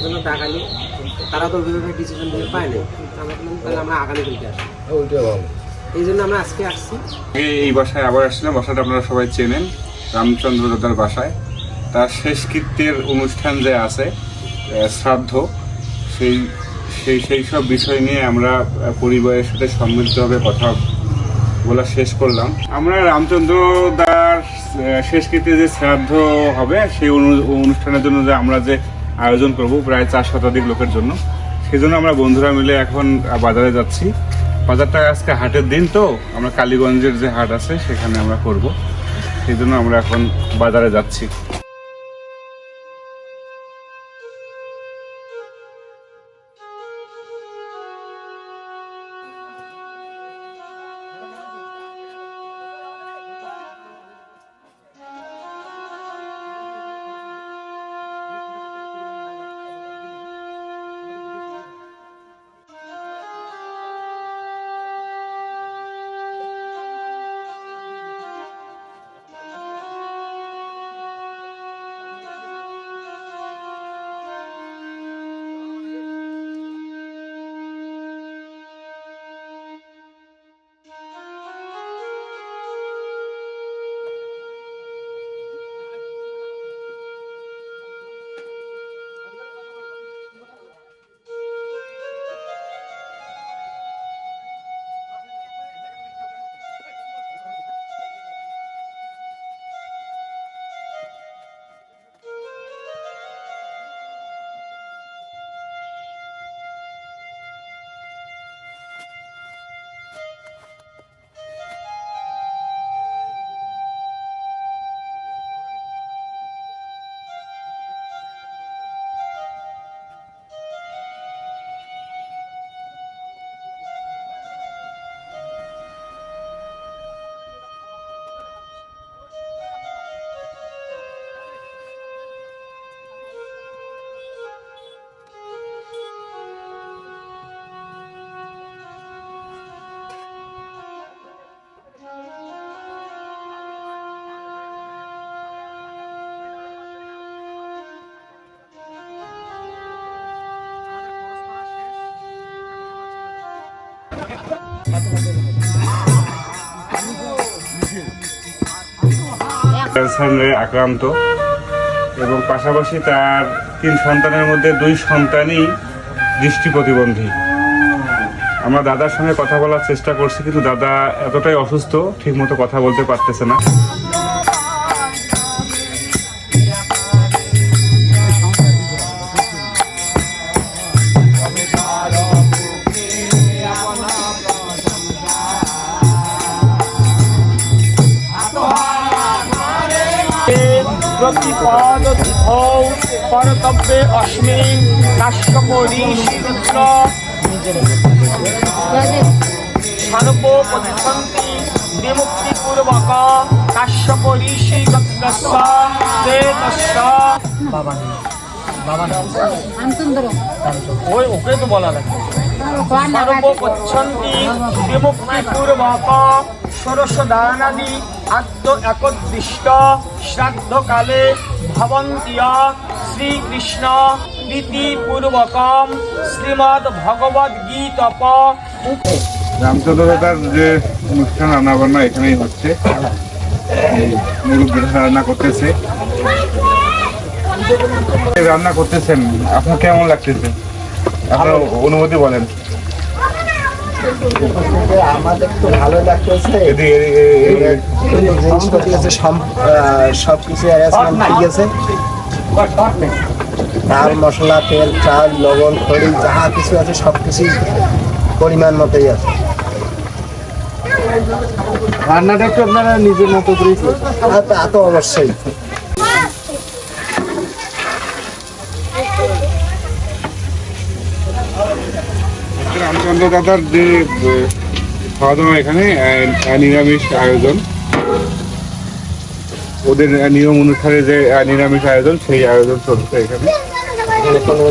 জন্য ডাকালি তারা তো ওইভাবে ডিসিশন দিয়ে পায় না আমরা তাহলে আমরা আগামীকালকে আসি। ওইটা ভালো এই জন্য আমরা আজকে আসছি। এই- বাসায় আবার আসছিলাম বাসাটা আপনারা সবাই চেনেন রামচন্দ্র দাদার বাসায়। তার শেষকৃত্যের অনুষ্ঠান যে আছে শ্রাদ্ধ সেই সেই সেই সব বিষয় নিয়ে আমরা পরিবারের সাথে সমৃদ্ধভাবে কথা বলা শেষ করলাম। আমরা রামচন্দ্র দার শেষকৃত্যে যে শ্রাদ্ধ হবে সেই অনুষ্ঠানের জন্য যে আমরা যে আয়োজন করব প্রায় চার শতাধিক লোকের জন্য। সেই জন্য আমরা বন্ধুরা মিলে এখন বাজারে যাচ্ছি। বাজারটা আজকে হাটের দিন তো, আমরা কালীগঞ্জের যে হাট আছে সেখানে আমরা করব। সেই জন্য আমরা এখন বাজারে যাচ্ছি। ক্যান্সারে আক্রান্ত এবং পাশাপাশি তার তিন সন্তানের মধ্যে দুই সন্তানই দৃষ্টি প্রতিবন্ধী। আমরা দাদার সঙ্গে কথা বলার চেষ্টা করছি, কিন্তু দাদা এতটাই অসুস্থ, ঠিকমতো কথা বলতে পারতেছে না। प्रतिपादतिथौ कर्तव्ये अस्मिन् काश्यपरीशिरुद्र सर्वोपतिसन्ति विमुक्तिपूर्वक काश्यपरीषि गत्तस्य ते तस्य রামচন্দ্র ওই ওকে তো বলা লাগে সর্বপচ্ছন্তি বিমুক্তিপূর্বক ষোড়শ দানাদি আদ্য একদৃষ্ট শ্রাদ্ধকালে ভবন্তিয়া শ্রীকৃষ্ণ প্রীতিপূর্বকম শ্রীমদ্ ভগবদ গীতপ রামচন্দ্র দাদার যে অনুষ্ঠান রান্না বান্না এখানেই হচ্ছে। রান্না করতেছে। রান্না করতেছেন। আপনার কেমন লাগতেছে? আপনার অনুমতি বলেন। আমাদের তো ভালো লাগতেছে এদিকে এদিকে- এদিকে- কিন্তু জিনিসপাতি আছে সব কিছু অ্যারেঞ্জমেন্ট ঠিক আছে ডাল মশলা তেল চাল লবণ খড়ি যাহা কিছু আছে সব কিছুই পরিমাণ মতোই আছে। রান্নাটা একটু আপনারা নিজের মতো করে তা তো অবশ্যই। রামচন্দ্র দাদার যে খাওয়া দাওয়া এখানে নিরামিষ আয়োজন। ওদের নিয়ম অনুসারে যে নিরামিষ আয়োজন সেই আয়োজন চলছে এখানে। কোনো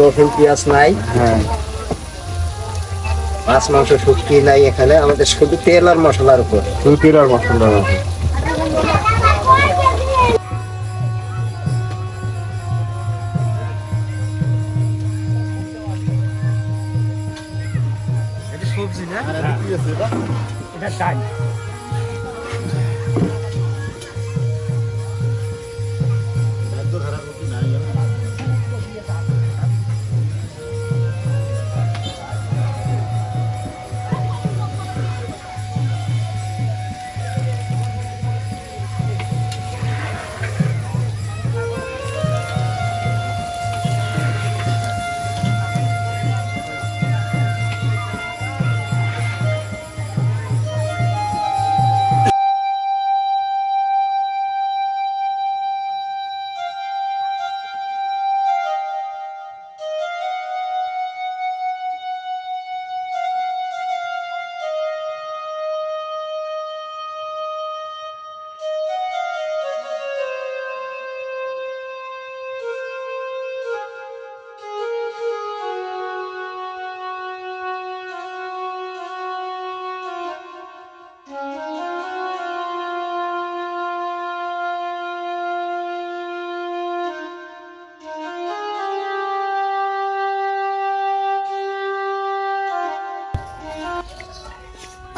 রসুন পেঁয়াজ নাই। হ্যাঁ। মাছ মাংস শুটকি নাই এখানে। আমাদের শুধু তেল আর মশলার উপর। শুধু তেল আর মশলার আছে এটা ডাল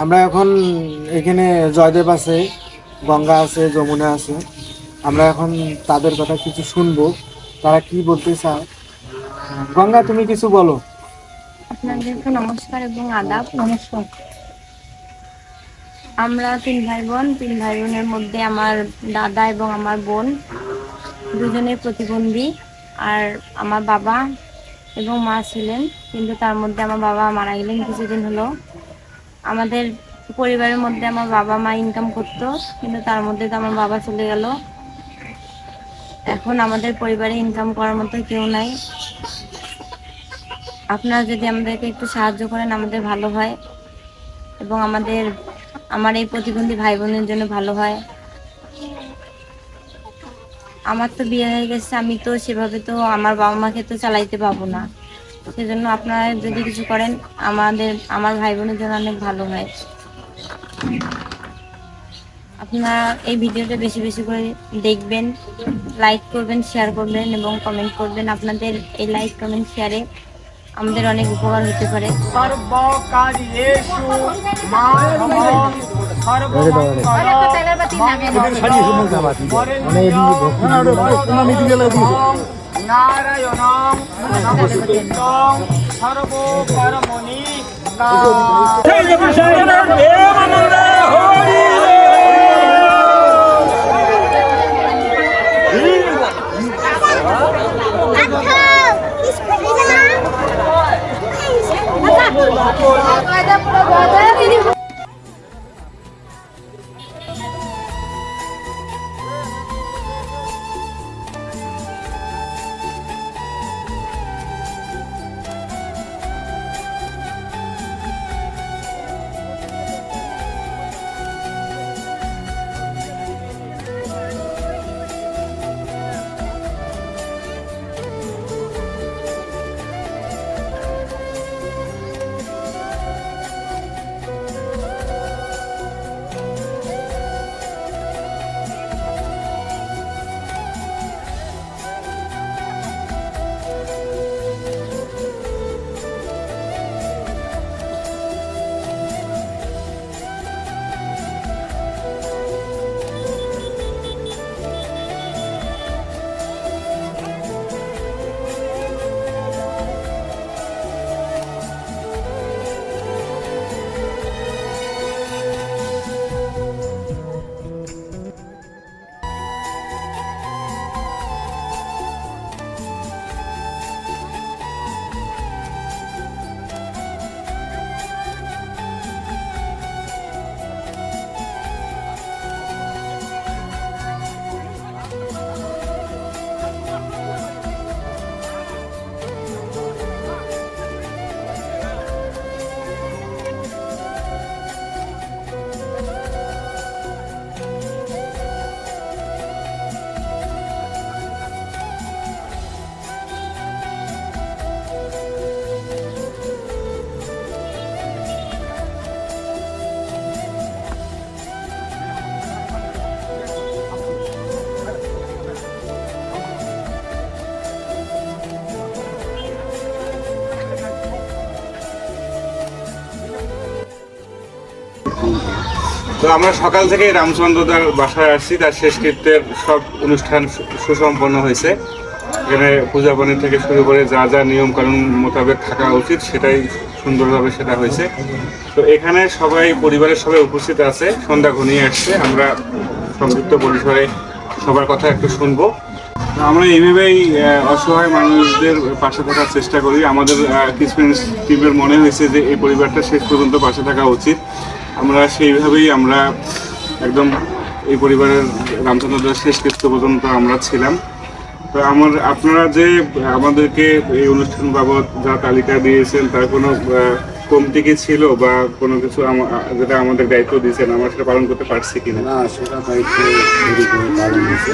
আমরা এখন এখানে জয়দেব আছে, গঙ্গা আছে, যমুনা আছে। আমরা এখন তাদের কথা কিছু শুনব। তারা কি বলতে চায়? গঙ্গা, তুমি কিছু বলো। আপনাদেরকে নমস্কার এবং আদাব, নমস্কার। আমরা তিন ভাই বোন, তিন ভাই বোনের মধ্যে আমার দাদা এবং আমার বোন দুজনে প্রতিবন্ধী। আর আমার বাবা এবং মা ছিলেন, কিন্তু তার মধ্যে আমার বাবা মারা গেলেন কিছুদিন হলো। আমাদের পরিবারের মধ্যে আমার বাবা মা ইনকাম করতো, কিন্তু তার মধ্যে তো আমার বাবা চলে গেল। এখন আমাদের পরিবারে ইনকাম করার মতো কেউ নাই। আপনারা যদি আমাদেরকে একটু সাহায্য করেন, আমাদের ভালো হয়। এবং আমাদের, আমার এই প্রতিবন্ধী ভাই বোনের জন্য ভালো হয়। আমার তো বিয়ে হয়ে গেছে, আমি তো সেভাবে তো, আমার বাবা মাকে তো চালাইতে পাবো না। সেজন্য আপনারা যদি কিছু করেন আমাদের আমার ভাই বোনের জন্য অনেক ভালো হয়। আপনারা এই ভিডিওটা বেশি বেশি করে দেখবেন লাইক করবেন শেয়ার করবেন এবং কমেন্ট করবেন। আপনাদের এই লাইক কমেন্ট শেয়ারে আমাদের অনেক উপকার হতে পারে। নারায়ণং নমস্তুতং সর্বকর্মণি দিদি তো আমরা সকাল থেকে রামচন্দ্রদার বাসায় আসছি, তার শেষকৃত্যের সব অনুষ্ঠান সুসম্পন্ন হয়েছে। এখানে পূজা পানি থেকে শুরু করে যা যা নিয়মকানুন মোতাবেক থাকা উচিত সেটাই সুন্দরভাবে সেটা হয়েছে। তো এখানে সবাই, পরিবারের সবাই উপস্থিত আছে, সন্ধ্যা ঘনিয়ে আসছে, আমরা সংযুক্ত পরিসরে সবার কথা একটু শুনব। আমরা এইভাবেই অসহায় মানুষদের পাশে থাকার চেষ্টা করি। আমাদের কিসমেন্স টিমের মনে হয়েছে যে এই পরিবারটা শেষ পর্যন্ত পাশে থাকা উচিত। আমরা সেইভাবেই আমরা একদম এই পরিবারের রামচন্দ্র দাস শেষ কৃত্য পর্যন্ত আমরা ছিলাম। তো আমার, আপনারা যে আমাদেরকে এই অনুষ্ঠান বাবদ যা তালিকা দিয়েছেন, তার কোনো কমতি কি ছিল বা কোনো কিছু যেটা আমাদের দায়িত্ব দিয়েছেন, আমরা সেটা পালন করতে পারছি কিনা? না, সেটা দায়িত্ব কারণ হয়েছে।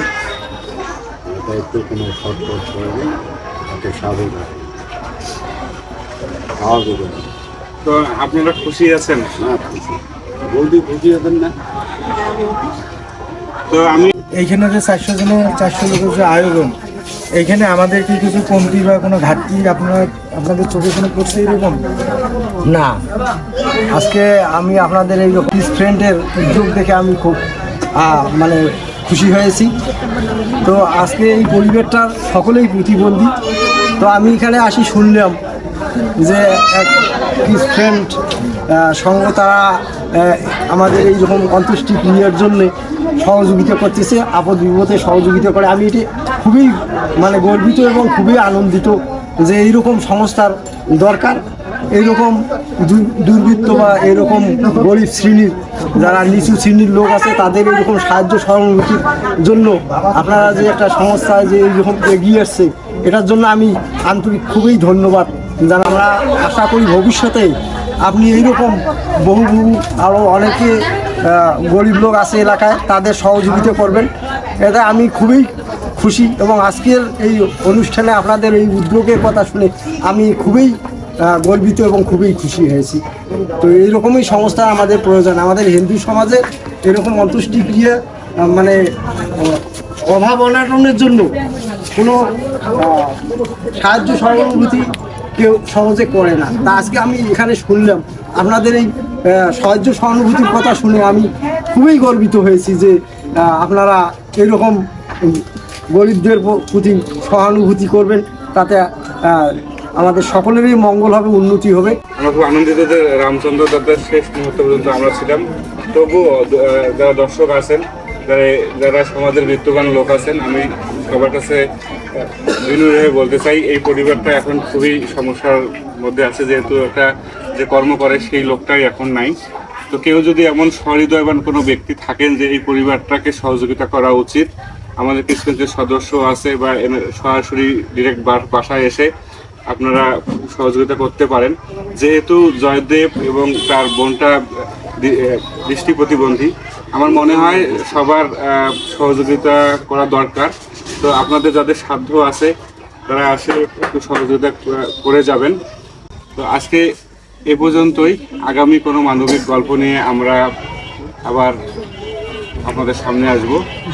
দায়িত্ব কোনো শর্টকট করেনি স্বাভাবিক খাওয়া দেবে না। তো আপনারা খুশি আছেন? বৌদি খুশি হতেন না? তো আমি এইখানে যে চারশো জনের চারশো লোকের যে আয়োজন এইখানে আমাদের কি কিছু কমতি বা কোনো ঘাটতি আপনারা আপনাদের চোখে কোনো পড়ছে এরকম? না। আজকে আমি আপনাদের এই ফ্রেন্ডের উদ্যোগ দেখে আমি খুব মানে খুশি হয়েছি। তো আজকে এই পরিবারটার সকলেই প্রতিবন্ধী। তো আমি এখানে আসি শুনলাম যে এক ফ্রেন্ড সঙ্গ তারা আমাদের এই রকম অন্ত্যেষ্টি ক্রিয়ার জন্যে সহযোগিতা করতেছে, আপদ বিপদে সহযোগিতা করে, আমি এটি খুবই মানে গর্বিত এবং খুবই আনন্দিত যে এইরকম সংস্থার দরকার, এইরকম দুর্বৃত্ত বা এরকম গরিব শ্রেণির, যারা নিচু শ্রেণির লোক আছে, তাদের এরকম সাহায্য সহানুভূতির জন্য আপনারা যে একটা সংস্থা যে এইরকম এগিয়ে আসছে, এটার জন্য আমি আন্তরিক খুবই ধন্যবাদ। জানা আমরা আশা করি ভবিষ্যতে আপনি এইরকম বহু বহু আরও অনেকে গরিব লোক আছে এলাকায় তাদের সহযোগিতা করবেন। এতে আমি খুবই খুশি এবং আজকের এই অনুষ্ঠানে আপনাদের এই উদ্যোগের কথা শুনে আমি খুবই গর্বিত এবং খুবই খুশি হয়েছি। তো এইরকমই সংস্থা আমাদের প্রয়োজন। আমাদের হিন্দু সমাজে এরকম অন্ত্যেষ্টিক্রিয়া আহ, মানে অভাব অনাটনের জন্য কোনো সাহায্য সহানুভূতি কেউ সহজে করে না। তা আজকে আমি এখানে শুনলাম, আপনাদের এই সাহায্য সহানুভূতির কথা শুনে আমি খুবই গর্বিত হয়েছি যে আপনারা এরকম গরিবদের প্রতি সহানুভূতি করবেন, তাতে আমাদের সকলেরই মঙ্গল হবে, উন্নতি হবে। আমরা খুব আনন্দিত যে রামচন্দ্র দাদার শেষ মুহূর্ত পর্যন্ত আমরা ছিলাম। তবুও যারা দর্শক আছেন, যারা যারা সমাজের মৃত্যুবান লোক আছেন, আমি সবার কাছে বলতে চাই, এই পরিবারটা এখন খুবই সমস্যার মধ্যে আছে, যেহেতু একটা যে কর্ম করে সেই লোকটাই এখন নাই। তো কেউ যদি এমন সহৃদয়বান কোনো ব্যক্তি থাকেন যে এই পরিবারটাকে সহযোগিতা করা উচিত, আমাদের কিছু কিছু সদস্য আছে বা সরাসরি ডিরেক্ট বাসায় এসে আপনারা সহযোগিতা করতে পারেন। যেহেতু জয়দেব এবং তার বোনটা দৃষ্টি প্রতিবন্ধী, আমার মনে হয় সবার সহযোগিতা করা দরকার। তো আপনাদের যাদের সাধ্য আছে, তারা আসে, একটু সহযোগিতা করে যাবেন। তো আজকে এ পর্যন্তই। আগামী কোনো মানবিক গল্প নিয়ে আমরা আবার আপনাদের সামনে আসব।